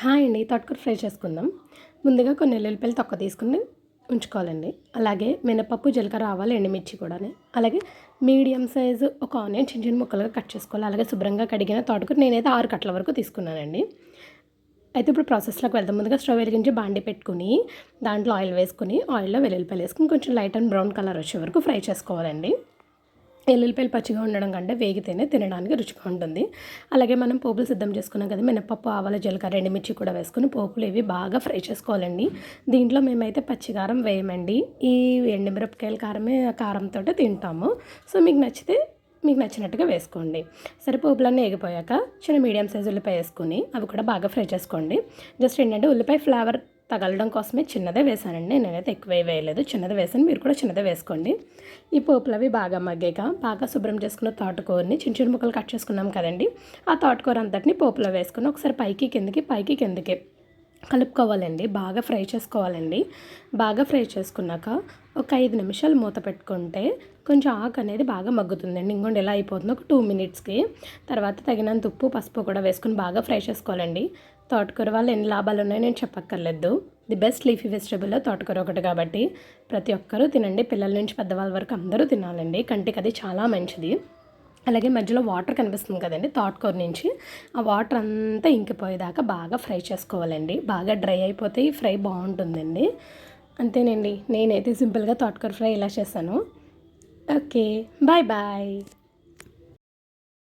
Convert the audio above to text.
Hi అండి తోటకూర fry చేసుకుందాం. ముందుగా కొన్ని ఎల్లుల్లిపాయలు తొక్క తీసుకుని ఉంచుకోవాలండి. అలాగే మినపప్పు జీలకర్ర ఆవాలు ఎండుమిర్చి కూడా అలాగే మీడియం సైజు ఒక ఆనియన్ చిన్న చిన్న ముక్కలుగా కట్ చేసుకోవాలి. అలాగే శుభ్రంగా కడిగిన తోటకూర నేనైతే ఆరు కట్టల వరకు తీసుకున్నానండి. అయితే ఇప్పుడు ప్రాసెస్లోకి వెళ్దాం. ముందుగా స్టవ్ వెలిగించి బాండి పెట్టుకుని దాంట్లో ఆయిల్ వేసుకుని ఆయిల్లో వెల్లుల్లిపాయలు వేసుకుని కొంచెం లైట్ అండ్ బ్రౌన్ కలర్ వచ్చే వరకు ఫ్రై చేసుకోవాలండి. ఎల్లుల్లిపాయలు పచ్చిగా ఉండడం కంటే వేగితేనే తినడానికి రుచిగా ఉంటుంది. అలాగే మనం పోపులు సిద్ధం చేసుకున్నాం కదా మినపప్పు ఆవాల జీలకర్ర ఎండుమిర్చి కూడా వేసుకుని పోపులు ఇవి బాగా ఫ్రై చేసుకోవాలండి. దీంట్లో మేమైతే పచ్చికారం వేయమండి. ఈ ఎండుమిరపకాయల కారమే కారంతో తింటాము. సో మీకు నచ్చితే మీకు నచ్చినట్టుగా వేసుకోండి. సరే పోపులన్నీ వేగిపోయాక చిన్న మీడియం సైజు ఉల్లిపాయ వేసుకుని అవి కూడా బాగా ఫ్రై చేసుకోండి. జస్ట్ ఏంటంటే ఉల్లిపాయ ఫ్లేవర్ తగలడం కోసమే చిన్నదే వేసానండి నేనైతే ఎక్కువ వేయలేదు. చిన్నది వేసాను మీరు కూడా చిన్నదే వేసుకోండి. ఈ పోపులు అవి బాగా మగ్గాక బాగా శుభ్రం చేసుకున్న తోటకూరని చిన్న చిన్న ముక్కలు కట్ చేసుకున్నాం కదండి. ఆ తోటకూర అంతటిని పోపులో వేసుకుని ఒకసారి పైకి కిందకి పైకి కిందకి కలుపుకోవాలండి. బాగా ఫ్రై చేసుకోవాలండి. బాగా ఫ్రై చేసుకున్నాక ఒక ఐదు నిమిషాలు మూత పెట్టుకుంటే కొంచెం ఆకు అనేది బాగా మగ్గుతుందండి. ఇంకోండి ఎలా అయిపోతుందో ఒక టూ మినిట్స్కి. తర్వాత తగినంత ఉప్పు పసుపు కూడా వేసుకుని బాగా ఫ్రై చేసుకోవాలండి. తోటకూర వల్ల ఎన్ని లాభాలు ఉన్నాయో నేను చెప్పక్కర్లేదు. ది బెస్ట్ లీఫీ వెజిటబుల్ తోటకూర ఒకటి కాబట్టి ప్రతి ఒక్కరూ తినండి. పిల్లల నుంచి పెద్దవాళ్ళ వరకు అందరూ తినాలండి. కంటికి అది చాలా మంచిది. అలాగే మధ్యలో వాటర్ కనిపిస్తుంది కదండి తోటకూర నుంచి. ఆ వాటర్ అంతా ఇంకిపోయేదాకా బాగా ఫ్రై చేసుకోవాలండి. బాగా డ్రై అయిపోతే ఈ ఫ్రై బాగుంటుందండి. అంతేనండి. నేనైతే సింపుల్గా తోటకూర ఫ్రై ఇలా చేశాను. ఓకే. Bye bye.